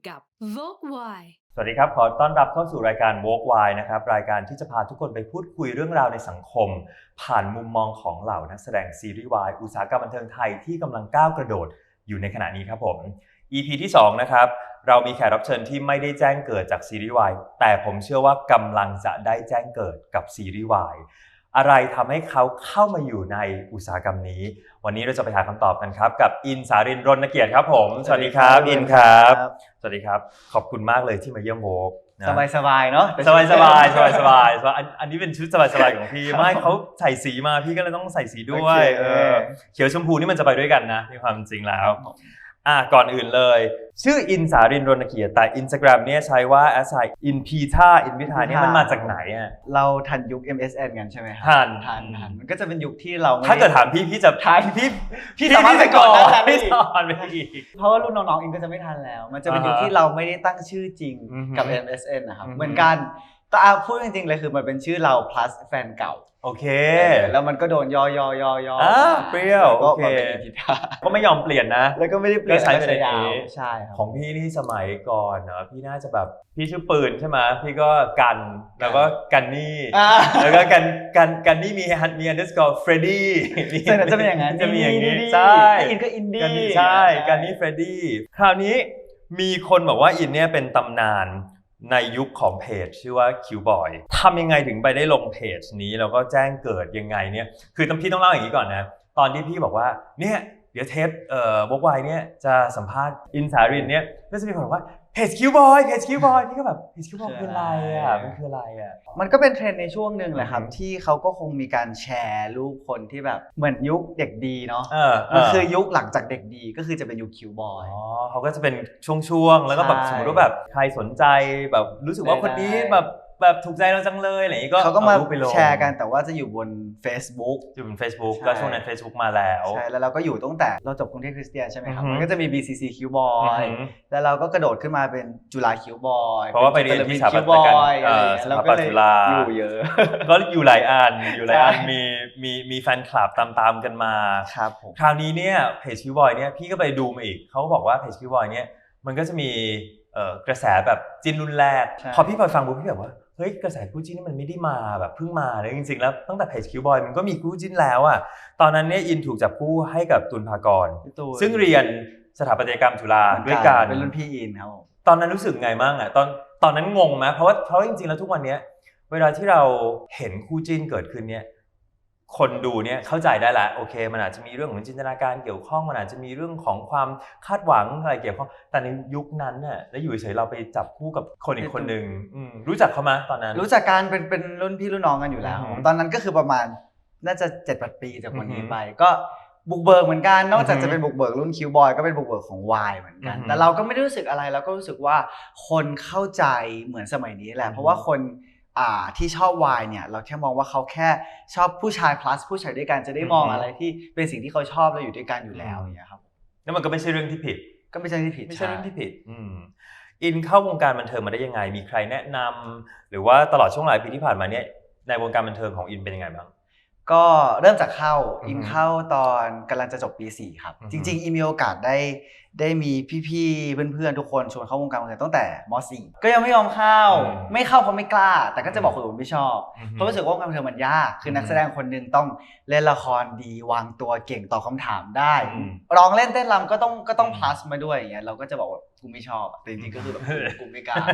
่กับ Vogue Wine สวัสดีครับ ขอต้อนรับเข้าสู่รายการ Walk Wide นะครับ รายการที่จะพาทุกคนไปพูดคุยเรื่องราวในสังคม ผ่านมุมมองของเหล่านักแสดงซีรีส์วายอุตสาหกรรมบันเทิงไทยที่กำลังก้าวกระโดดอยู่ในขณะนี้ครับผม EP ที่2นะครับเรามีแขกรับเชิญที่ไม่ได้แจ้งเกิดจากซีรีส์วายแต่ผมเชื่อว่ากำลังจะได้แจ้งเกิดกับซีรีส์วาย อะไรทำให้เขาเข้ามาอยู่ในอุตสาหกรรมนี้ วันนี้เราจะไปหาคำตอบกันครับ กับอินสารินรณเกียรติครับผม สวัสดีครับ อินครับ สวัสดีครับ ขอบคุณมากเลยที่มาเยี่ยมโวกนะสบายสบายๆเนาะสบายสบายสบายสบายสบายอันอันนี้เป็นชุดสบายสบายของพี่ไม่เขาใส่สีมาพี่ก็เลยต้องใส่สีด้วยโอเคเออเขียวชมพูนี่มันจะไปด้วยกันนะในความจริงแล้ว อะก่อนอื่นเลย ชื่ออินสารินรณเกียรติแต่ Instagram เนี่ยใช้ว่า a s i in p i t a in p i t a เนี่ยมันมาจากไหนอะเราทันยุค MSN กันใช่ไหมครัทันทันทันมันก็จะเป็นยุคที่เราไม่ถ้าเกิดถามพี่พี่จะทันพี่พี่สามารถไปก่อนหน้านั้นได้พี่อีกสอนไปอีกเพราะว่ารุ่นน้องๆเองก็จะไม่ทันแล้ว มันจะเป็นยุคอ่าฮะที่เราไม่ได้ตั้งชื่อจริงอือฮึกับ MSN นะครับอือฮึเหมือนกันแต่อะพูดจริงๆเลยคือมันเป็นชื่อเรา plus แฟนเก่าโอเค แล้วมันก็โดนย่อยๆย่อยๆอ่าเปรี้ยวก็โอเคมาเป็นอินทิทาก็ไม่ยอมเปลี่ยนนะ แล้วก็ไม่ได้เปลี่ยนก็ใช้ไปอะไรเลยยาวเอ๊ะใช่ครับของพี่นี่สมัยก่อนเนอะพี่น่าจะแบบพี่ชื่อปืนใช่ไหมพี่ก็กันแล้วก็กันนี่อ่าแล้วก็กันกันกันนี่มีฮันมีอันเดอร์สกอร์เฟรดดี้ส่วนใหญ่จะเป็นอย่างนั้นจะมีอย่างนี้ดีๆใช่ถ้าอินก็อินดี้กันนี่ใช่กันนี่เฟรดดี้คราวนี้มีคนบอกว่าอินเนี่ยเป็นตำนานในยุคของเพจชื่อว่า Qboy ทำยังไงถึงไปได้ลงเพจนี้แล้วก็แจ้งเกิดยังไงเนี่ย คือต้องพี่ต้องเล่าอย่างนี้ก่อนนะ ตอนที่พี่บอกว่าเนี่ย เดี๋ยวเทปเอ่อบกไวเนี่ยจะสัมภาษณ์อินสารินเนี่ยก็จะมีคนบอกว่าเพจคิวบอยเพจคิวบอยพี่ก็แบบเพจคิวบอยคืออะไรอะมันคืออะไรอะมันก็เป็นเทรนด์ในช่วงหนึ่งแหละครับอือฮึที่เขาก็คงมีการแชร์รูปคนที่แบบเหมือนยุคเด็กดีเนาะเออเมันคือยุคหลังจากเด็กดีก็คือจะเป็นยุคคิวบอยอ๋อเขาก็จะเป็นช่วงๆแล้วก็แบบใช่สมมติว่าแบบใครสนใจแบบรู้สึกว่าคนนี้ได้แบบ แบบถูกใจเราจังเลยอะไรอย่างงี้ก็เขาก็มาอรูปไปลงแชร์กันแต่ว่าจะอยู่บน Facebook จะเป็น Facebook ใช่ ก็ช่วงนั้น Facebook มาแล้ว ใช่แล้วเราก็อยู่ตั้งแต่เราจบกรุงเทพคริสเตียนใช่ไหมครับอือฮึ มันก็จะมี BCC คิวบออืยอหือ แล้วเราก็กระโดดขึ้นมาเป็นจุฬาคิวบอยเพราะว่าไปเรียนที่สถาปัตยคิวบกรรมอยเอ่ออะไรอย่างเงี้ยเราสถาปัก็ตเลยจุฬา อยู่เยอะ ก็อยู่หลายอันอยู่หลายอันใช่ มีมีมีแฟนคลับตามๆกันมา ครับผม คราวนี้เนี่ยเพจคิวบอยเนี่ยพี่ก็ไปดูมาอีกเขาก็บอกว่าเพจคิวบอยเนี่ยมันก็จะมีเอ่อกระแสแบบจิ้นรุ่นแรกใช่ พอพี่ไปฟังปุ๊บพี่แบบว่า เฮ้ยกระแสคู่จิ้นนี่มันไม่ได้มาแบบเพิ่งมาเลยจริงๆแล้วตั้งแต่เพจคิวบอยมันก็มีคู่จิ้นแล้วอะตอนนั้นเนี่ยอินถูกจับคู่ให้กับตุลภากรพี่ตูนซึ่งเรียนสถาปัตยกรรมจุฬาด้วยกันเป็นรุ่นพี่อินครับผมตอนนั้นรู้สึกไงบ้างอะตอนตอนนั้นงงไหมเพราะว่าเพราะจริงๆแล้วทุกวันเนี้ยเวลาที่เราเห็นคู่จิ้นเกิดขึ้นเนี่ย คนดูเนี่ยเข้าใจได้ละโอเค มันอาจจะมีเรื่องของจินตนาการเกี่ยวข้องมันอาจจะมีเรื่องของความคาดหวังอะไรเกี่ยวข้องแต่ในยุคนั้นน่ะแล้วอยู่เฉยๆเราไปจับคู่กับคนอีกคนหนึ่งอืมรู้จักเขาไหมตอนนั้น รู้จักกันเป็นเป็นรุ่นพี่รุ่นน้องกันอยู่แล้ว อือฮึตอนนั้นก็คือประมาณน่าจะเจ็ดแปดปีจากวันนี้อือฮึไป ก็บุกเบิกเหมือนกันนอกจากอือฮึจะเป็นบุกเบิกรุ่นคิวบอยก็เป็นบุกเบิกของวายเหมือนกัน อือฮึแต่เราก็ไม่ได้รู้สึกอะไรเราก็รู้สึกว่าคนเข้าใจเหมือนสมัยนี้แหละอือฮึเพราะว่าคนอ่า ที่ชอบวายเนี่ยเราแค่มองว่าเขาแค่ชอบผู้ชาย plus ผู้ชายด้วยกันจะได้มองอะไรที่เป็นสิ่งที่เขาชอบแล้วอยู่ด้วยกันอยู่แล้วอย่างเงี้ยครับแล้วมันก็ไม่ใช่เรื่องที่ผิด ก็ไม่ใช่ที่ผิดไม่ใช่เรื่องที่ผิดอืมอินเข้าวงการบันเทิงมาได้ยังไง มีใครแนะนำหรือว่าตลอดช่วงหลายปีที่ผ่านมาเนี่ยในวงการบันเทิงของอินเป็นยังไงบ้าง ก็เริ่มจากเข้าอือฮึอินเข้าตอนกำลังจะจบปี4ครับอือฮึจริง ๆ อินมีโอกาสได้ได้มีพี่ๆเพื่อนๆทุกคนชวนเข้าวงการบันเทิงตั้งแต่ม .4 ก็ยังไม่ยอมเข้าอืมไม่เข้าเพราะไม่กล้า แต่ก็จะบอกคนอื่นไม่ชอบอือฮึเพราะรู้สึกว่าวงการบันเทิงมันยาก คือนัอืกมแสดงคนหนึ่งต้องเล่นละครดีวางตัวเก่งตอบคำถามได้อืมร้องเล่นเต้นรำก็ต้องก็ต้องอืม plus มาด้วยอย่างเงี้ยเราก็จะบอกว่า กูไม่ชอบอะแต่จริงๆก็คือแบบกูกูไม่กล้า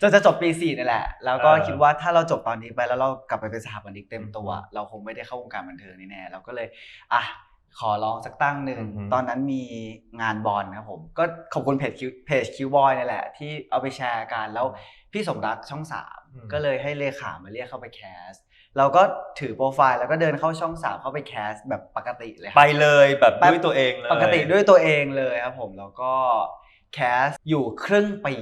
จนจะจบปี4นี่แหละ แล้วก็เออคิดว่าถ้าเราจบตอนนี้ไปแล้วเรากลับไปเป็นสถาปนิกเต็มตัวอืมเราคงไม่ได้เข้าวงการบันเทิงแน่ๆเราก็เลยอะขอลองสักตั้งหนึ่งอือฮึตอนนั้นมีงานบอลครับผม ก็ขอบคุณเพจคิวเพจคิวบอยนี่แหละ ที่เอาไปแชร์กันแล้วพี่สมรักช่องสามอืมก็เลยให้เลขามาเรียกเข้าไปแคสเราก็ถือโปรไฟล์แล้วก็เดินเข้าช่องสามเข้าไปแคสแบบปกติเลยครับไปเลยแบบแบบด้วยตัวเองเลย ปกติด้วยตัวเองเลยครับผมแล้วก็ แคสอยู่ครึ่งปี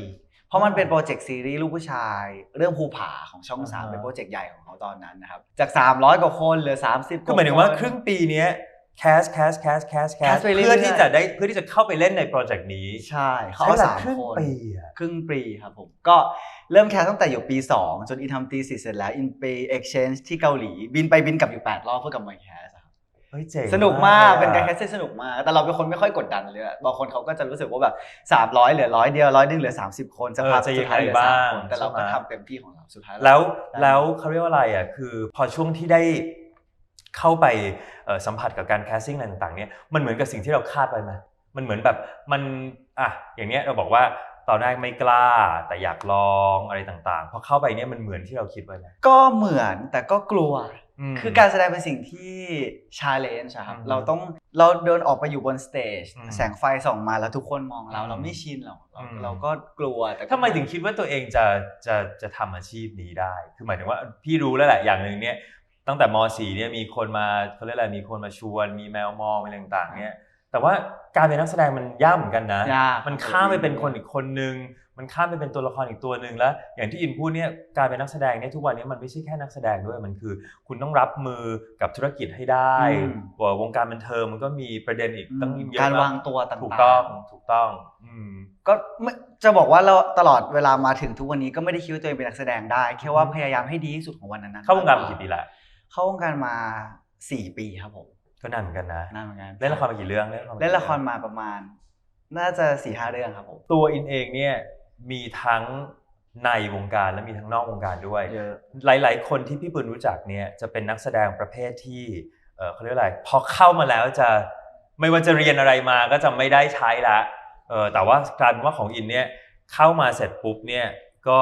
เพราะมันเป็นโปรเจกต์ซีรีส์ลูกผู้ชาย เรื่องภูผาของช่องสามอ่าฮะเป็นโปรเจกต์ใหญ่ของเขาตอนนั้นนะครับ จาก 300 กว่าคนเหลือ 30ก็หมายถึงว่าครึ่งปีเนี้ยแคสแคสแคสแคสแคส cast ไปเรื่อยๆเพื่อที่จะได้เพื่อที่จะเข้าไปเล่นในโปรเจกต์นี้ ใช่เขาใช้เอาเวลาสามครึ่งคนปีอะครึ่งปีครับผม ก็เริ่มแคสตั้งแต่อยู่ปี 2 จนอินทำตีสิเสร็จแล้ว อินไป exchange ที่เกาหลี บินไปบินกลับอยู่ 8 รอบเพื่อกลับมาแคสครับ เฮ้ยเจ๋งสนุกมากลยอะเป็นการแคสติ้งสนุกมาก แต่เราเป็นคนไม่ค่อยกดดันเลยอะบางคนเขาก็จะรู้สึกว่าแบบ300เหลือร้อยเดียวร้อยนึงเหลือ 30 คนสภาพเออจะสุดท้ายเหลือยังไงบ้าสางมคนแต่เราก็ใช่ไหมทำเต็มที่ของเราสุดท้ายแล้วได้แล้วเขาเรียกว่าอะไรอะคือพอช่วงที่ได้เข้าไปเอ่อสัมผัสกับการแคสติ้งอะไรต่างๆเนี่ยมันเหมือนกับสิ่งที่เราคาดไว้ไหมมันเหมือนแบบมันอะอย่างเนี้ยเราบอกว่าตอนแรกไม่กล้าแต่อยากลองอะไรต่างๆพอเข้าไปเนี่ยมันเหมือนที่เราคิดไว้ไหมก็เหมือนแต่ก็กลัวม คือการแสดงเป็นสิ่งที่ชาเลนจ์ครับอืมเราต้องเราเดินออกไปอยู่บนสเตจอืมแสงไฟส่องมาแล้วทุกคนมองเราอืมเราไม่ชินหรอกเราอืมเราก็กลัวแต่ก็ทำไมถึงคิดว่าตัวเองจะจะจะทำอาชีพนี้ได้คือหมายถึงว่าพี่รู้แล้วแหละอย่างหนึ่งเนี่ยตั้งแต่ม .4 เนี่ยมีคนมาเขาเรียกอะไรมีคนมาชวน มีแมวมองอะไรต่างๆเนี่ยแต่ว่าการเป็นนักแสดงมันยากเหมือนกันนะยากมันข้ามไปเป็นคนอีกคนนึง มันข้ามไปเป็นตัวละครอีกตัวหนึ่งแล้ว อย่างที่อินพูดเนี่ยการเป็นนักแสดงเนี่ยทุกวันนี้มันไม่ใช่แค่นักแสดงด้วยมันคือ คุณต้องรับมือกับธุรกิจให้ได้อืมวงการบันเทิงมันก็มีประเด็นอีกตั้งเยอะการนะวางตัวต่างๆถูกต้องถูกต้องอืมก็ไม่จะบอกว่าเราตลอดเวลามาถึงทุกวันนี้ก็ไม่ได้คิดว่าตัวเองเป็นนักแสดงได้แค่ว่าอืมพยายามให้ดีที่สุดของวันนั้นๆเข้าวงการมากี่ปีละเข้าวงการมาสี่ปีครับผมก็นานเหมือนกันนะนานเหมือนกันเล่นละครมากี่เรื่องเล่นละครมากี่เล่นละครองมาประมาณน่าจะสี่ห้าเรื่องครับผมตัวอินเองเนี่ย มีทั้งในวงการและมีทั้งนอกวงการด้วยเยอะหลาย ๆ คนที่พี่ปืนรู้จักเนี่ยจะเป็นนักแสดงประเภทที่เอ่อเขาเรียกอะไรพอเข้ามาแล้วจะไม่ว่าจะเรียนอะไรมาก็จะไม่ได้ใช้ละเออแต่ว่ากลารเป็นว่าของอินเนี่ยเข้ามาเสร็จปุ๊บเนี่ยก็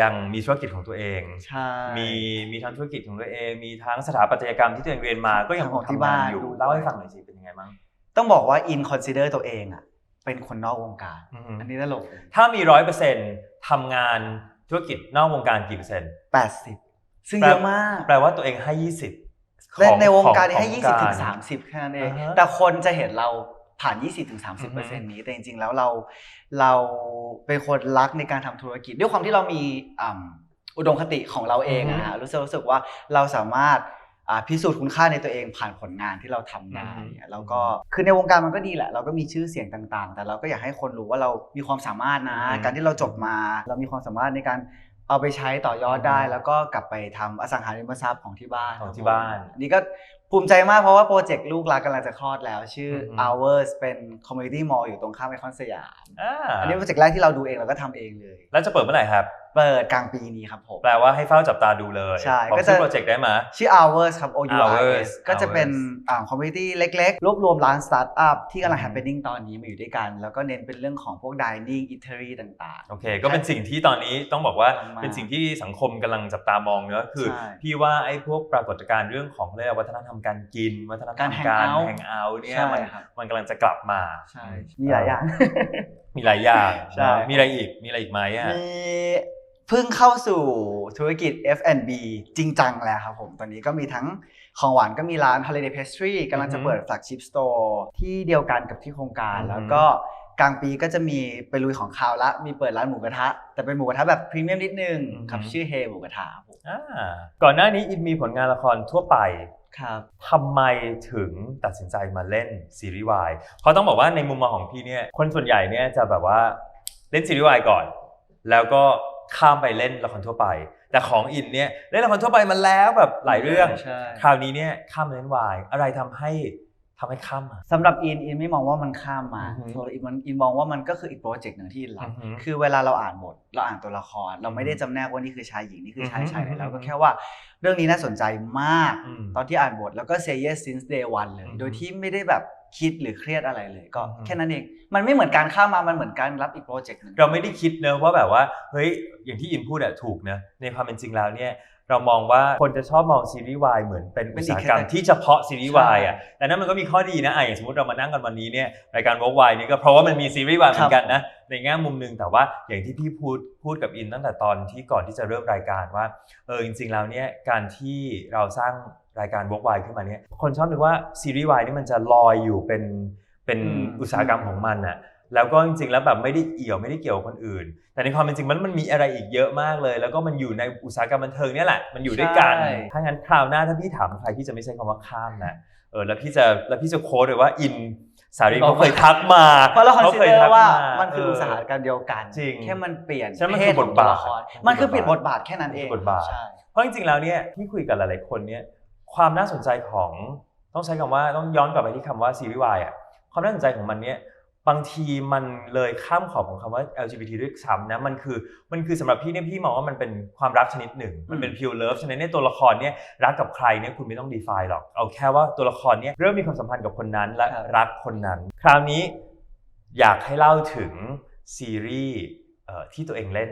ยังมีธุรกิจของตัวเองใช่มีมีทั้งธุรกิจของตัวเอง มีทั้งสถาปัตยกรรมที่ตัวเองเรียนมาก็ยังคงของที่ทำงานบ้านอยู่ด้วยเล่าให้ฟังหน่อยสิเป็นยังไงบ้างต้องบอกว่าอินคอนซิเดอร์ตัวเองอะ เป็นคนนอกวงการอือฮึอันนี้ตลกถ้ามีร้อยเปอร์เซ็นต์ทำงานธุรกิจนอกวงการกี่เปอร์เซ็นต์แปดสิบซึ่งแปลเยอะมาก แปลว่าตัวเองให้ยี่สิบในในวงการนี่ให้ยี่สิบถึงสามสิบแค่นั้นเองอ่าฮะแต่คนจะเห็นเราผ่าน 20ถึงอื30อเปฮึอร์เซ็นต์นี้ แต่จริง ๆ แล้วเราเราเป็นคนรักในการทำธุรกิจ ด้วยความที่เรามีอ่ำอุดมคติของเราเองอือฮึนะฮะรู้สึกรู้สึกว่าเราสามารถอ่า พิสูจน์คุณค่าในตัวเองผ่านผลงานที่เราทำได้อือฮึแล้วก็คือในวงการมันก็ดีแหละ เราก็มีชื่อเสียงต่างๆ แต่เราก็อยากให้คนรู้ว่าเรามีความสามารถนะอือฮึการที่เราจบมา เรามีความสามารถในการเอาไปใช้ต่อยอดได้อือฮึแล้วก็กลับไปทำอสังหาริมทรัพย์ของที่บ้านของที่บ้านอันนี่ก็ภูมิใจมากเพราะว่าโปรเจกต์ลูกรักกำลังจะคลอดแล้ว ชื่ออือฮึ Hours เป็น Community Mall อยู่ตรงข้ามไอคอนสยามอ่าอันนี้เป็นโปรเจกต์แรกที่เราดูเองเราก็ทำเองเลย แล้วจะเปิดเมื่อไหร่ครับ เปิดกลางปีนี้ครับผม แปลว่าให้เฝ้าจับตาดูเลยใช่บอกก็จะชื่อโปรเจกต์ได้ไหมชื่อ Hours ครับ O U R Hours S ก็จะเป็นอ่า community เล็กๆ รวบรวมร้านสตาร์ทอัพที่กำลังอืม happening ตอนนี้มาอยู่ด้วยกัน แล้วก็เน้นเป็นเรื่องของพวก dining eatery ต่างโอเค ก็เป็นสิ่งที่ตอนนี้ต้องบอกว่ามากเป็นสิ่งที่สังคมกำลังจับตามองเนอะคือใช่พี่ว่าไอ้พวกปรากฏการณ์เรื่องของเรียกว่าวัฒนธรรมการกิน วัฒนธรรมการการ hang out แฮงเอาท์เนี่ยใช่มันครับมันกำลังจะกลับมาๆใช่มีหลายอย่างมีหลายอย่างใช่นะมีอะไรอีกมีอะไรอีกไหมอะมี เพิ่งเข้าสู่ธุรกิจ F&B จริงจังแล้วครับผม ตอนนี้ก็มีทั้งของหวานก็มีร้าน Holiday Pastry กำลังจะเปิด flagship store ที่เดียวกันกับที่โครงการอือฮึแล้วก็กลางปีก็จะมีไปลุยของข่าวละ มีเปิดร้านหมูกระทะ แต่เป็นหมูกระทะแบบพรีเมียมนิดนึงครับชื่อเฮหมูกระทะครับผมอ่าก่อนหน้านี้อินมีผลงานละครทั่วไปครับทำไมถึงตัดสินใจมาเล่นซีรีส์วายเพราะต้องบอกว่าในมุมมองของพี่เนี่ยคนส่วนใหญ่เนี่ยจะแบบว่าเล่นซีรีส์วายก่อน แล้วก็ ข้ามไปเล่นละครทั่วไป แต่ของอินเนี่ยเล่นละครทั่วไปมาแล้วแบบหลายเรื่อง ใช่ คราวนี้เนี่ยข้ามมาเล่นวายอะไรทำให้ทำให้ข้ามมา สำหรับอินอินไม่มองว่ามันข้ามมาอือฮึสำหรับอินมันอินมองว่ามันก็คืออีกโปรเจกต์หนึ่งที่อินรับอือฮึคือเวลาเราอ่านบทเราอ่านตัวละคร เราไม่ได้จำแนกว่านี่คือชายหญิงนี่คือชายอือฮึชายอือฮึ เราก็แค่ว่าเรื่องนี้น่าสนใจมาก อืม ตอนที่อ่านบทแล้วก็ say yes since day one เลย อือฮึโดยที่ไม่ได้แบบ คิดหรือเครียดอะไรเลยก็อือฮึแค่นั้นเอง มันไม่เหมือนการข้ามมา มันเหมือนการรับอีกโปรเจกต์หนึ่งเราไม่ได้คิดเนอะว่าแบบว่าเฮ้ยอย่างที่อินพูดอะถูกเนอะในความเป็นจริงแล้วเนี่ยเรามองว่าคนจะชอบมองซีรีส์วายเหมือนเป็นเป็อุนตอีกสาหกรรม category ที่เฉพาะซีรีส์วายอะใช่แต่นั้นมันก็มีข้อดีนะอะอย่างสมมติเรามานั่งกันวันนี้เนี่ยรายการวอล์กวายนี่ก็เพราะว่ามันมีซีรีส์วายเหมือนกันนะในแง่มุมหนึ่งแต่ว่าอย่างที่พี่พูดพูดกับอินตั้งแต่ตอนที่ก่อนที่จะเริ่มรายการว่าเออจริง ๆ แล้วเนี่ยการที่เราสร้าง รายการวอล์กวายขึ้นมาเนี่ยคนชอบนึกว่าซีรีส์วายนี่มันจะลอยอยู่เป็นเป็นอืมอุตสาหกรรมของมันอะแล้วก็จริงๆแล้วแบบไม่ได้เอี่ยวไม่ได้เกี่ยวกับคนอื่น แต่ในความเป็นจริงมันมันมีอะไรอีกเยอะมากเลย แล้วก็มันอยู่ในอุตสาหกรรมบันเทิงเนี่ยแหละมันอยู่ด้วยกันใช่ถ้างั้นคราวหน้าถ้าพี่ถามใครพี่จะไม่ใช้คำว่าข้ามนะเออแล้วพี่จะแล้วพี่จะโค้ดเลยว่าอินสารีเขาเคยทักมาเพราะเราคอนซิเดอทักร์ว่ามามันคืออุตสาหกรรมเดียวกันจริงแค่มันเปลี่ยนใช่มันเพคือศของตัวละครบทบาทมันคือเปลี่ยนบทบาทแค่นั้นเองบทบาทใช่เพราะจริงๆแล้วเนี่ยที่คุยกับหลายๆคนเนี่ย ความน่าสนใจของต้องใช้คำว่าต้องย้อนกลับไปที่คำว่าซีรีส์วายอะความน่าสนใจของมันเนี่ยบางทีมันเลยข้ามขอบของคำว่า LGBT ด้วยซ้ำนะมันคือมันคือสำหรับพี่เนี่ยพี่มองว่ามันเป็นความรักชนิดหนึ่ง มันเป็น pure love ฉะนั้นเนี่ยตัวละครเนี่ยรักกับใครเนี่ยคุณไม่ต้อง define หรอก เอาแค่ว่าตัวละครเนี่ยเริ่มมีความสัมพันธ์กับคนนั้นและครับรักคนนั้น คราวนี้อยากให้เล่าถึงซีรีส์เอ่อที่ตัวเองเล่น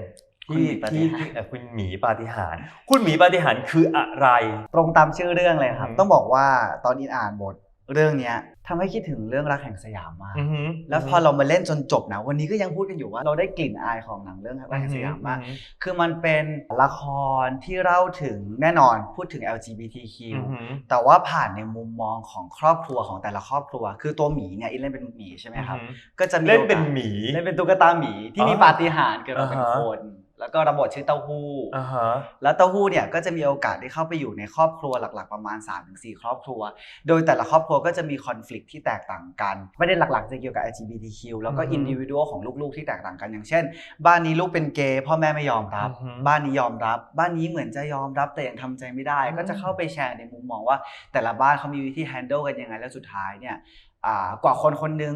คุณหมีปาฏิที่หาริย์ที่เอ่อคุณหมีปาฏิหาริย์คุณหมีปาฏิหาริย์คืออะไร ตรงตามชื่อเรื่องเลยครับ อืม ต้องบอกว่าตอนอินอ่านบทเรื่องเนี้ยทำให้คิดถึงเรื่องรักแห่งสยามมาก อือหือแล้วพอเรามาเล่นจนจบนะ วันนี้ก็ยังพูดกันอยู่ว่าเราได้กลิ่นอายของหนังเรื่องรักแห่งสยามมากคือมันเป็นละครที่เล่าถึงแน่นอนพูดถึง LGBTQ อือหือแต่ว่าผ่านในมุมมองของครอบครัวของแต่ละครอบครัว คือตัวหมีเนี่ยอินเล่นเป็นหมีใช่ไหมครับอือหือก็จะมีเล่นเป็นโอกาสหมี เล่นเป็นตุ๊กตาหมีที่มีอ๋อปาฏิหาริย์เกิดมาเป็นอ่าฮะคน แล้วก็ระบบชื่อเต้าหู้อ่าฮะ แล้วเต้าหู้เนี่ยก็จะมีโอกาสได้เข้าไปอยู่ในครอบครัวหลักๆประมาณ 3-4 ครอบครัว โดยแต่ละครอบครัวก็จะมีคอน FLICT ที่แตกต่างกันประเด็นหลักๆจะเกี่ยวกับ LGBTQ แล้วก็อือฮึอินดิวิ a l ของลูกๆที่แตกต่างกันอย่างเช่น บ้านนี้ลูกเป็นเกย์พ่อแม่ไม่ยอมรับ อือฮึบ้านนี้ยอมรับ บ้านนี้เหมือนจะยอมรับแต่ยังทำใจไม่ได้ อืม ก็จะเข้าไปแชร์ในมุมมองว่า แต่ละบ้านเขามีวิธี handle กันยังไงแล้วสุดท้ายเนี่ยอ่ากว่าคนคนหนึง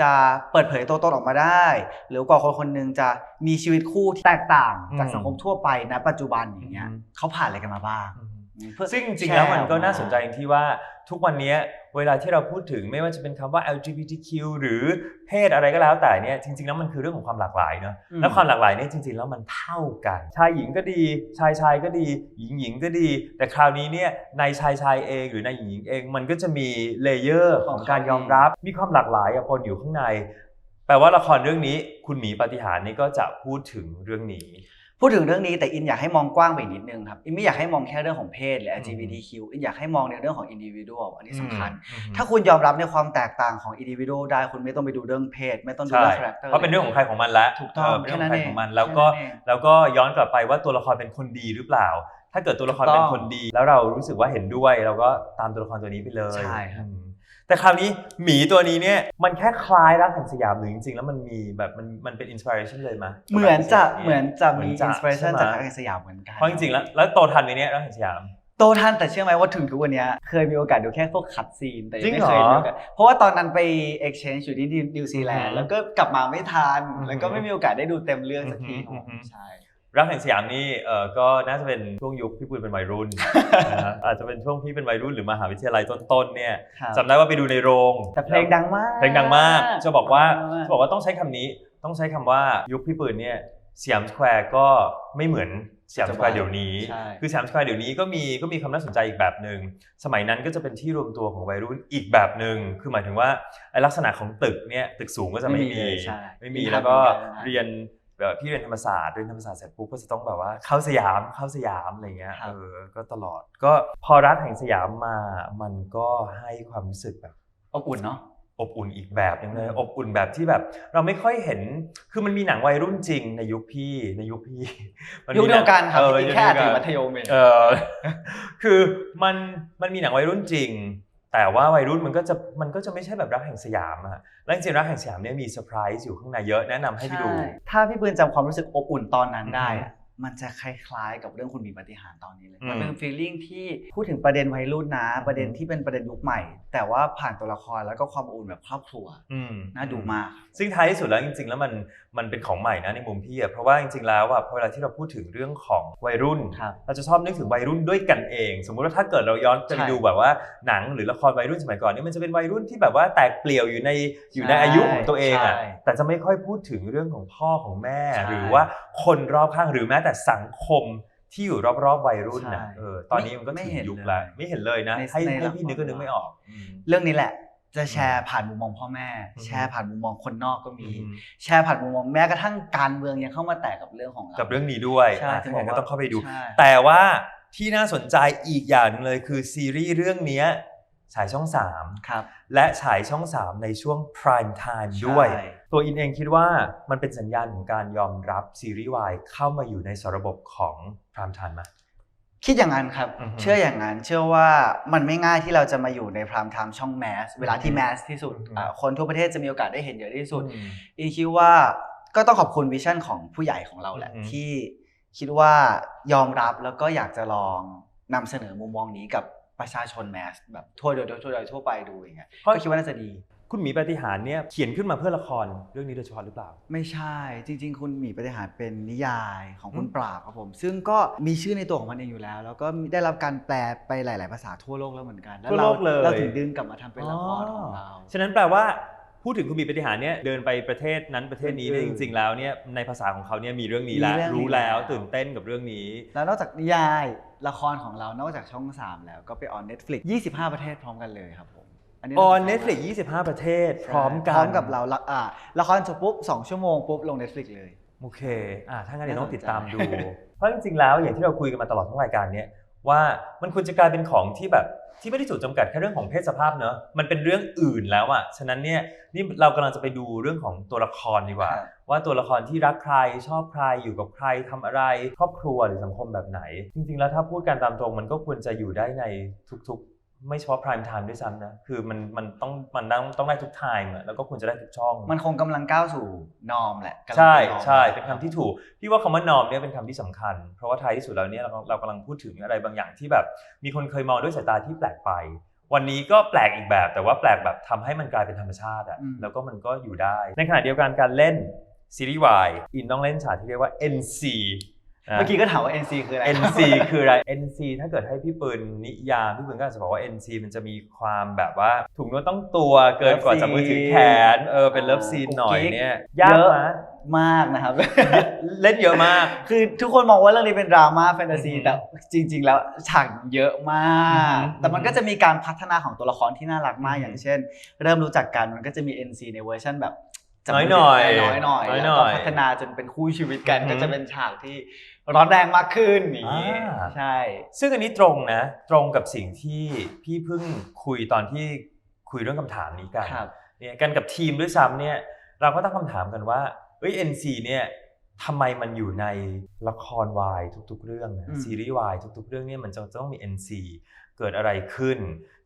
จะเปิดเผยตัวตนออกมาได้ หรือกว่าคนคนหนึงจะมีชีวิตคู่ที่แตกต่างจากอืมสังคมทั่วไปณปัจจุบันอย่างเงี้ยอืมเขาผ่านอะไรกันมาบ้างอืมเพื่อซึ่งจริงๆแล้วมันก็ชร์ออน่าสนใจอย่างที่ว่า ทุกวันนี้เวลาที่เราพูดถึงไม่ว่าจะเป็นคำว่า LGBTQ หรือเพศอะไรก็แล้วแต่เนี่ยจริง ๆ แล้วมันคือเรื่องของความหลากหลายเนอะอืมแล้วความหลากหลายเนี่ยจริง ๆ แล้วมันเท่ากัน ชายหญิงก็ดี ชายชายก็ดี หญิงหญิงก็ดี แต่คราวนี้เนี่ยในชายชายเองหรือในหญิงหญิงเอง มันก็จะมีเลเยอร์ของการยอมรับ มีความหลากหลายอะปนอยู่ข้างในแปลว่าละครเรื่องนี้คุณหมีปาฏิหาริย์นี่ก็จะพูดถึงเรื่องนี้ พูดถึงเรื่องนี้แต่อินอยากให้มองกว้างไปอีกนิดนึงครับอินไม่อยากให้มองแค่เรื่องของเพศหรือ LGBTQ อินอยากให้มองในเรื่องของ individual อันนี้สำคัญอืมถ้าคุณยอมรับในความแตกต่างของ individual ได้คุณไม่ต้องไปดูเรื่องเพศ ไม่ต้องดูใช่เรื่อง character เพราะเป็นเรื่องของใครของมันแล้วถูกต้องเเป็นเรื่องของใครของมันแค่นั้นเองแล้วก็แค่นั้นเองแล้วก็ย้อนกลับไปว่าตัวละครเป็นคนดีหรือเปล่า ถ้าเกิดตัวละครถูกต้เป็องนคนดี แล้วเรารู้สึกว่าเห็นด้วย เราก็ตามตัวละครตัวนี้ไปเลยใช่ครับอืม แต่คราวนี้หมีตัวนี้เนี่ยมันแค่คล้ายรักแห่งสยามหรือจริงๆ แล้วมันมีแบบมันมันเป็นอินสปิเรชันเลยมั้ยเหมือนจะเหมือนจะเหมืมีอนจะ inspiration ใช่ไหมจากรักแห่งสยามเหมือนกันเพราะจริงๆแล้วแล้วโตทันไหมเนี่ยรักแห่งสยามโตทันแต่เชื่อไหมว่าถึงทุกวันเนี้ยเคยมีโอกาสดูแค่พวกคัดซีนแต่ยังจริไม่งเหรอเคยดูกันเพราะว่าตอนนั้นไป exchange อยู่ที่นิวซีแลนอือด์ฮึแล้วก็กลับมาไม่ทันอือฮึแล้วก็ไม่มีโอกาสได้ดูเต็มเรื่องสักทีอือฮึใช่ รักแห่งสยามนี่เออก็น่าจะเป็นช่วงยุคพี่ปุ้ยเป็นวัยรุ่นนะฮะอาจจะเป็นช่วงพี่เป็นวัยรุ่นหรือมหาวิทยาลัยต้นๆเนี่ยครับจำได้ว่าไปดูในโรงแต่เพลงดังมากเพลงดังมากจะบอกว่าดังมจะบอกว่าต้องใช้คำนี้ต้องใช้คำว่ายุคพี่ปืนเนี่ยสยามสแควร์ก็ไม่เหมือนสยามสแควร์เดี๋ยวนี้ ใช่ คือสยามสแควร์เดี๋ยวนี้ก็มีก็มีความน่าสนใจอีกแบบหนึ่งสมัยนั้นก็จะเป็นที่รวมตัวของวัยรุ่นอีกแบบหนึ่งคือหมายถึงว่าไอลักษณะของตึกเนี่ยตึกสูงก็จะไม่ไม่มีมีเลยใช่ไม่มีมีแล้วก็ทางเหมือนกันเรียน แบบพี่เรียนธรรมศาสตร์เรียนธรรมศาสตร์เสร็จปุ๊บก็จะต้องแบบว่าเข้าสยามเข้าสยามอะไรเงี้ยครับเออก็ตลอดก็พอรัฐแห่งสยามมามันก็ให้ความรู้สึกแบบอบอุ่นเนาะอบอุ่นอีกแบบหนึงเลยอืมอบอุ่นแบบที่แบบ เราไม่ค่อยเห็นคือมันมีหนังวัยรุ่นจริงในยุคพี่ในยุคพี่มันยุคมีหเดีนัยงวกันครับเออแค่อาจจะยุคเดียวกันมัธยมเองเออคือมันมันมีหนังวัยรุ่นจริง แต่ว่าวัยรุ่นมันก็จะมันก็จะไม่ใช่แบบรักแห่งสยามอะแล้วจริงๆรักแห่งสยามเนี่ยมีเซอร์ไพรส์อยู่ข้างในเยอะแนะนำให้ไปดูช่ถ้าพี่ปืนจำความรู้สึกอบอุ่นตอนนั้นได้อือฮึอะมันจะคล้ายๆ กับเรื่องคุณมีปาฏิหารย์ตอนนี้เลยอืมมันเป็นฟีลลิ่งที่พูดถึงประเด็นวัยรุ่นนะ ประเด็นที่เป็นประเด็นยุคใหม่ แต่ว่าผ่านตัวละครแล้วก็ความอบอุ่นแบบครอบครัวอืมน่าดูมาก ซึ่งท้ายที่สุดแล้วจริงๆ แล้วมันมันเป็นของใหม่นะในมุมพี่อะเพราะว่าจริงๆแล้วอะพอเวลาที่เราพูดถึงเรื่องของวัยรุ่น ครับ เราจะชอบนึกถึงวัยรุ่นด้วยกันเอง สมมุติว่าถ้าเกิดเราย้อนจะไปใช่ดูแบบว่าหนังหรือละครวัยรุ่นสมัยก่อนนี่มันจะเป็นวัยรุ่นที่แบบว่าแตกเปลี่ยวอยู่ในอยู่ในใช่อายุของตัวเองอะใช่แต่จะไม่ค่อยพูดถึงเรื่องของพ่อของแม่ ใช่หรือว่าคนรอบข้างหรือแม้แต่สังคมที่อยู่รอบๆวัยรุ่นนะใช่เออตอนนี้มันก็ไม่ถึงเห็นยุคเลยแล้วไม่เห็นเลยนะในให้ในให้ละคร พี่นึกก็นึกไม่ออกอืม เรื่องนี้แหละ จะแชร์ผ่านมุมมองพ่อแม่อืมแชร์ผ่านมุมมองคนนอกก็มีอืมแชร์ผ่านมุมมองแม้กระทั่งการเมืองยังเข้ามาแตะกับเรื่องของเรากับเรื่องนี้ด้วยใช่อะถึถ้างบอกงั้นว่าก็ต้องเข้าไปดูใช่แต่ว่าที่น่าสนใจอีกอย่างหนึงเลยคือซีรีส์เรื่องเนี้ยฉายช่องครับ3และฉายช่อง 3 ในช่วง prime time ด้วยใช่ตัวอินเองคิดว่ามันเป็นสัญญาณของการยอมรับซีรีส์วายเข้ามาอยู่ในสระบบของ prime time ไหม คิดอย่างนั้นครับ อือฮึ เชื่ออย่างนั้น เชื่อว่ามันไม่ง่ายที่เราจะมาอยู่ในพรามไทม์ช่องแมส เวลาที่อือฮึแมสที่สุดอือฮึอ่าคนทั่วประเทศจะมีโอกาสได้เห็นเยอะที่สุด อืม อีคิดว่าก็ต้องขอบคุณวิชั่นของผู้ใหญ่ของเราแหละ อือฮึที่คิดว่ายอมรับแล้วก็อยากจะลองนำเสนอมุมมองนี้กับประชาชนแมสแบบทั่วโดยทั่วโดยทั่วไปดูอย่างเงี้ยเพราะก็คิดว่าน่าจะดี คุณหมีปาฏิหารย์เนี่ยเขียนขึ้นมาเพื่อละครเรื่องนี้โดยเฉพาะหรือเปล่า ไม่ใช่จริง ๆ คุณหมีปฏิหารย์เป็นนิยายของคุณอืมปราบครับผม ซึ่งก็มีชื่อในตัวของมันเองอยู่แล้ว แล้วก็ได้รับการแปลไปหลาย ๆ ภาษาทั่วโลกแล้วเหมือนกันแล้วทั่วเราโลกเลย เราถึงดึงกลับมาทำเป็นละครของเรา ฉะนั้นแปลว่าพูดถึงคุณหมีปาฏิหารย์เนี่ยเดินไปประเทศนั้นประเทศนี้เนี่ยอืจมริง ๆ แล้วเนี่ยในภาษาของเขาเนี่ยมีเรื่องนี้แล้วมีเรื่องนี้ รู้แล้วแล้วตื่นเต้นกับเรื่องนี้ แล้วนอกจากนิยายละครของเรานอกจากช่อง 3 แล้วก็ไปออน Netflix 25 ประเทศพร้อมกันเลยครับผม นนี้ออนาสเน็ตฟลิกมาก25ประเทศ พร้อมกันพร้อมกับเราละอ่าละครจบปุ๊บ2ชั่วโมงปุ๊บลง Netflix เลย โอเคอ่าถ้างั้นเดี๋ยวต้องน่าสนใจติดตามดู เพราะจริงๆแล้วอย่างที่เราคุยกันมาตลอดทั้งรายการเนี่ยว่ามันควรจะกลายเป็นของที่แบบที่ไม่ได้ถูกจำกัดแค่เรื่องของเพศสภาพเนอะมันเป็นเรื่องอื่นแล้วอะฉะนั้นเนี่ยนี่เรากำลังจะไปดูเรื่องของตัวละครดีกว่าครับว่าตัวละครที่รักใครชอบใครอยู่กับใครทำอะไร ครอบครัวหรือสังคมแบบไหน จริงๆแล้วถ้าพูดกันตามตรงมันก็ควรจะอยู่ได้ในทุกๆ ไม่เฉพาะ prime time ด้วยซ้ำนะ คือมันมันต้องมันต้องต้องได้ทุก time อะแล้วก็ควรจะได้ทุกช่อง มันคงกำลังก้าวสู่นอมแหละกำลังใช่เป็น norm ใช่เป็นคำที่ถูก พี่ว่าคำว่านอมเนี่ยเป็นคำที่สำคัญ เพราะว่าท้ายที่สุดแล้วเนี่ยเราเรากำลังพูดถึงอะไรบางอย่างที่แบบ มีคนเคยมองด้วยสายตาที่แปลกไป วันนี้ก็แปลกอีกแบบ แต่ว่าแปลกแบบทำให้มันกลายเป็นธรรมชาติอะอืม แล้วก็มันก็อยู่ได้ ในขณะเดียวกันการเล่นซีรีส์วายอินต้องเล่นฉากที่เรียกว่า NC นะ เมื่อกี้ก็ถามว่า NC คืออะไร NC คืออะไร NC ถ้าเกิดให้พี่ปืนนิยามพี่ปืนก็อาจจะบอกว่า NC มันจะมีความแบบว่าถุงเนื้อต้องตัวเกินกว่าจับมือถือแขนเออเป็นเลิฟซีนหน่อยเนี่ยยากเยอะไหมมากนะครับ เล่นเยอะมาก คือทุกคนมองว่าเรื่องนี้เป็นดราม่าแฟนตาซีอือฮึแต่จริง ๆ แล้วฉากเยอะมากอือฮึแต่มันก็จะมีการพัฒนาของตัวละครที่น่ารักมากอือฮึอย่างเช่น เริ่มรู้จักกันมันก็จะมี NC ในเวอร์ชันแบบจับมืน้อยน้อยหน่อยน้อยแล้วหน่ก็อยพัฒนาจนเป็นคู่ชีวิตกันอือฮึก็จะเป็นฉากที่ ร้อนแรงมากขึ้นอย่างนี้อ่า ใช่ ซึ่งอันนี้ตรงนะ ตรงกับสิ่งที่พี่เพิ่งคุยตอนที่คุยเรื่องคำถามนี้กันครับ เนี่ยกันกับทีมด้วยซ้ำเนี่ย เราก็ตั้งคำถามกันว่าเอ้ย NC เนี่ยทำไมมันอยู่ในละครวายทุกๆ เรื่องนะอืม ซีรีส์วายทุกๆ เรื่องเนี่ยมันจะจะต้องมี NC เกิดอะไรขึ้น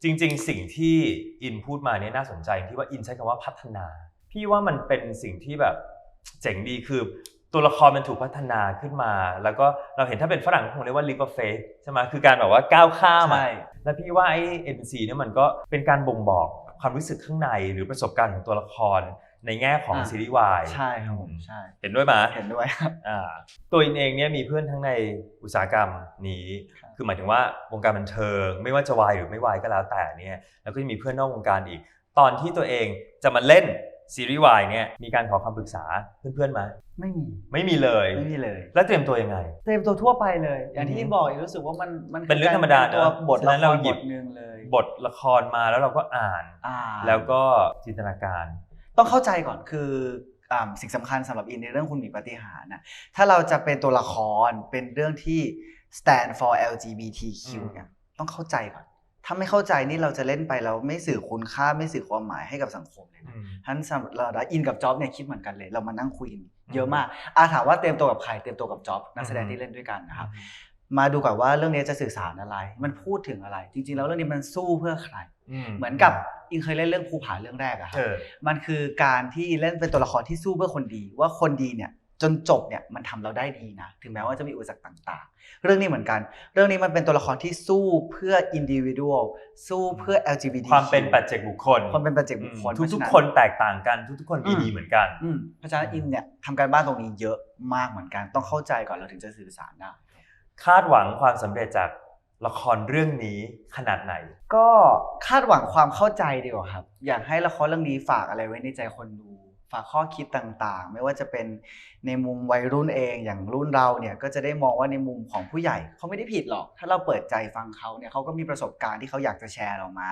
จริงๆ สิ่งที่อินพูดมาเนี่ยน่าสนใจที่ว่าอินใช้คำว่าพัฒนา พี่ว่ามันเป็นสิ่งที่แบบเจ๋งดีคือ ตัวละครมันถูกพัฒนาขึ้นมา แล้วก็เราเห็นถ้าเป็นฝรั่งคงเรียกว่า leap of faith ใช่ไหมคือการแบบว่าก้าวข้ามอะใช่แล้วพี่ว่าไอ้ NC เนี่ยมันก็เป็นการบ่งบอกความรู้สึกข้างในหรือประสบการณ์ของตัวละครในแง่ของอ่าซีรีส์วายใช่ครับผมใช่เห็นด้วยไหมเห็นด้วยครับอ่าตัวอินเองเนี่ยมีเพื่อนทั้งในอุตสาหกรรมนี้ครับคือหมายถึงว่าวงการบันเทิง ไม่ว่าจะวายหรือไม่วายก็แล้วแต่เนี่ยแล้วก็จะมีเพื่อนนอกวงการอีก ตอนที่ตัวเองจะมาเล่น ซีรีส์วายเนี่ยมีการขอคำปรึกษาเพื่อนๆไหมไม่มีไม่มีเลยไม่มีเลย แล้วเตรียมตัวยังไง เต็มตัวทั่วไปเลย อย่างที่อืมอินบอกอินรู้สึกว่ามันมันคืเป็นเรื่องธรรมดาตัวเนอะบทฉะนั้ละนคเรารหยิบบทหนึ่งเลยบทละครมาแล้วเราก็อ่านอ่าแล้วก็จินตนาการ ต้องเข้าใจก่อนคืออ่าสิ่งสำคัญสำหรับอินในเรื่องคุณหมีปาฏิหาริย์นะถ้าเราจะเป็นตัวละครเป็นเรื่องที่ stand for LGBTQ อืมเนี่ยต้องเข้าใจก่อน ถ้าไม่เข้าใจนี่เราจะเล่นไปเราไม่สื่อคุณค่าไม่สื่อความหมายให้กับสังคมเลยนะท่านสำหรับเราอินกับจ็อบเนี่ยคิดเหมือนกันเลย เรามานั่งคุยกันเยอะมากอาถามว่าเตรียมตัวกับใครเตรียมตัวกับจ็อบนักแสดงอืมที่เล่นด้วยกันนะครับมาดูก่อนว่าเรื่องนี้จะสื่อสารอะไร มันพูดถึงอะไร จริงๆ แล้วเรื่องนี้มันสู้เพื่อใคร เหมือนกับอินเคยเล่นเรื่องภูผาเรื่องแรกอะครัเอบอมันคือการที่เล่นเป็นตัวละครที่สู้เพื่อคนดี ว่าคนดีเนี่ย จนจบเนี่ยมันทำเราได้ดีนะ ถึงแม้ว่าจะมีอุปสรรคต่างๆ เรื่องนี้เหมือนกัน เรื่องนี้มันเป็นตัวละครที่สู้เพื่ออินดิวิ u a l สู้เพื่อ LGBT ความเป็นปัจเจกบุคคลความเป็นปัจเจกบุคคล ทุกเพราะฉะทุกนั้นคนแตกต่างกันทุกๆคนมีอืมดีเหมือนกันอืมเพราะฉะนั้นอินเนี่ยทำการบ้านตรงนี้เยอะมากเหมือนกัน ต้องเข้าใจก่อนเราถึงจะสื่อสารได้คาดหวังความสำเร็จจากละครเรื่องนี้ขนาดไหน ก็คาดหวังความเข้าใจดีกว่าครับ อยากให้ละครเรื่องนี้ฝากอะไรไว้ในใจคนดู ฝากข้อคิดต่างๆ ไม่ว่าจะเป็นในมุมวัยรุ่นเองอย่างรุ่นเราเนี่ยก็จะได้มองว่าในมุมของผู้ใหญ่เขาไม่ได้ผิดหรอก ถ้าเราเปิดใจฟังเขาเนี่ยเขาก็มีประสบการณ์ที่เขาอยากจะแชร์เรามา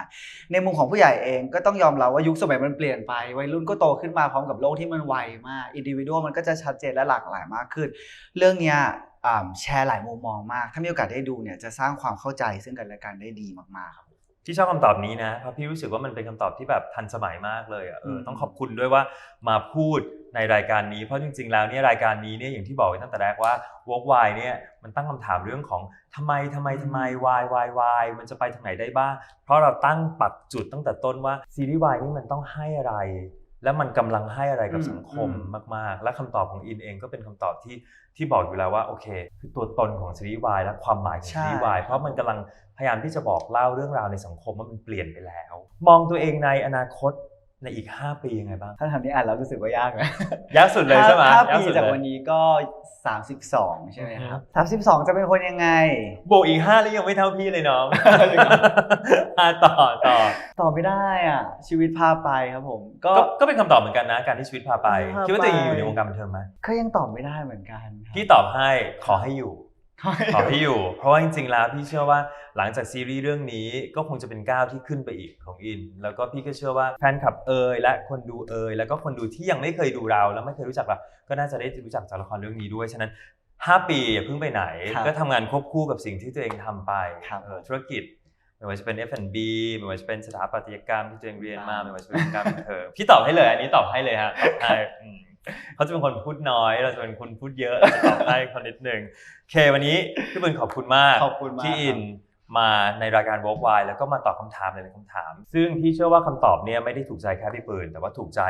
ในมุมของผู้ใหญ่เองก็ต้องยอมรับว่ายุคสมัยมันเปลี่ยนไป วัยรุ่นก็โตขึ้นมาพร้อมกับโลกที่มันไวมากอินดิวิ a l มันก็จะชัดเจนและหลากหลายมากขึ้น เรื่องเนี้ยแชร์หลายมุมมองมาก ถ้ามีโอกาสได้ดูเนี่ยจะสร้างความเข้าใจซึ่งกันและกันได้ดีมากๆครับ ที่ชอบคำตอบนี้นะเพราะพี่รู้สึกว่ามันเป็นคำตอบที่แบบทันสมัยมากเลยอะเอออืมต้องขอบคุณด้วยว่ามาพูดในรายการนี้เพราะจริง ๆ แล้วเนี่ยรายการนี้เนี่ยอย่างที่บอกไว้ตั้งแต่แรกว่า Walk Why เนี่ยมันตั้งคำถามเรื่องของทำไมทำไมทำไม why why why มันจะไปทางไหนได้บ้าง เพราะเราตั้งปักจุดตั้งแต่ต้นว่าซีรีส์วายนี่มันต้องให้อะไร แล้วมันกำลังให้อะไรกับอืมสังคมอืมมาก ๆ และคำตอบของอินเองก็เป็นคำตอบที่ที่บอกอยู่แล้วว่าโอเค คือตัวตนของซีรีส์วายและความหมายของซีรีส์วายเพราะมันกำลังพยายามที่จะบอกเล่าเรื่องราวในสังคมว่ามันเปลี่ยนไปแล้ว มองตัวเองในอนาคต ในอีก 5 ปียังไงบ้างถ้าทำนี้อ่านแล้วรู้สึกว่ายากนะยากสุดเลยใช่ไหมถ้ายากปีสุดจากเลยวันนี้ก็ 32 ใช่ไหมอือคฮึรับ 32 จะเป็นคนยังไง บวกอีก5แล้วยังไม่เท่าพี่เลยน้องอะต่อต่อตอบไม่ได้อะ ชีวิตพาไปครับผม ก็ก็ก็เป็นคำตอบเหมือนกันนะ การที่ชีวิตพาไปพาไปคิดว่าตัวเองอยู่ในวงการบันเทิงไหมก็ยังตอบไม่ได้เหมือนกันครับพี่ตอบให้ขอให้อยู่ ขอให้อยู่ เพราะว่าจริงๆแล้วพี่เชื่อว่าหลังจากซีรีส์เรื่องนี้ก็คงจะเป็นก้าวที่ขึ้นไปอีกของอิน แล้วก็พี่ก็เชื่อว่าแฟนคลับเอยและคนดูเอยแล้วก็คนดูที่ยังไม่เคยดูเรา แล้วไม่เคยรู้จักเราก็น่าจะได้รู้จักจากละครเรื่องนี้ด้วยฉะนั้น 5 ปีอย่าเพิ่งไปไหนครับก็ทำงานควบคู่กับสิ่งที่ตัวเองทำไปครับเออธุรกิจไม่ว่าจะเป็น F&B ไม่ว่าจะเป็นสถาปัตยกรรมที่ตัวเองเรียนมาครับไม่ว่าจะเป็นการบันเทิงพี่ตอบให้เลยอันนี้ตอบให้เลยฮะตอบให้อืม เขาจะเป็นคนพูดน้อย เราจะเป็นคนพูดเยอะเราจะตอบให้คนนิดหนึ่งโอเควันนี้พี่บุญขอบคุณมากขอบคุณมากที่อินครับมาในรายการ Walk Wide แล้วก็มาตอบคำถามหลายๆคำถาม ซึ่งพี่เชื่อว่าคำตอบเนี่ยไม่ได้ถูกใจแค่พี่ปืน แต่ว่าถูกใจ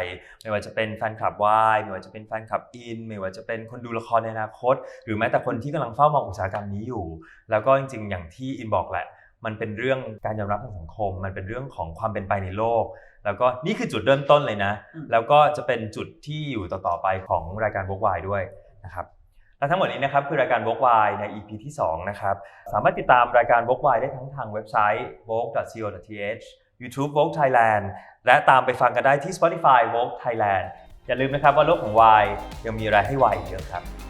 ไม่ว่าจะเป็นแฟนคลับวายไม่ว่าจะเป็นแฟนคลับอิน ไม่ว่าจะเป็นคนดูละครในอนาคต หรือแม้แต่คนที่กำลังเฝ้ามองอุตสาหกรรมนี้อยู่ แล้วก็จริงๆ อย่างที่อินบอกแหละ มันเป็นเรื่องการยอมรับทางสังคม มันเป็นเรื่องของความเป็นไปในโลก แล้วก็นี่คือจุดเริ่มต้นเลยนะอืมแล้วก็จะเป็นจุดที่อยู่ต่อๆไปของรายการ Walk Wide ด้วยนะครับและทั้งหมดนี้นะครับคือรายการ Vogue Wide ใน EP ที่2นะครับสามารถติดตามรายการ Vogue Wide ได้ทั้งทางเว็บไซต์ vogue.co.th YouTube Vogue Thailand และตามไปฟังกันได้ที่ Spotify Vogue Thailand อย่าลืมนะครับว่าโลกของ Wide ยังมีอะไรให้ Wide อีกเยอะครับ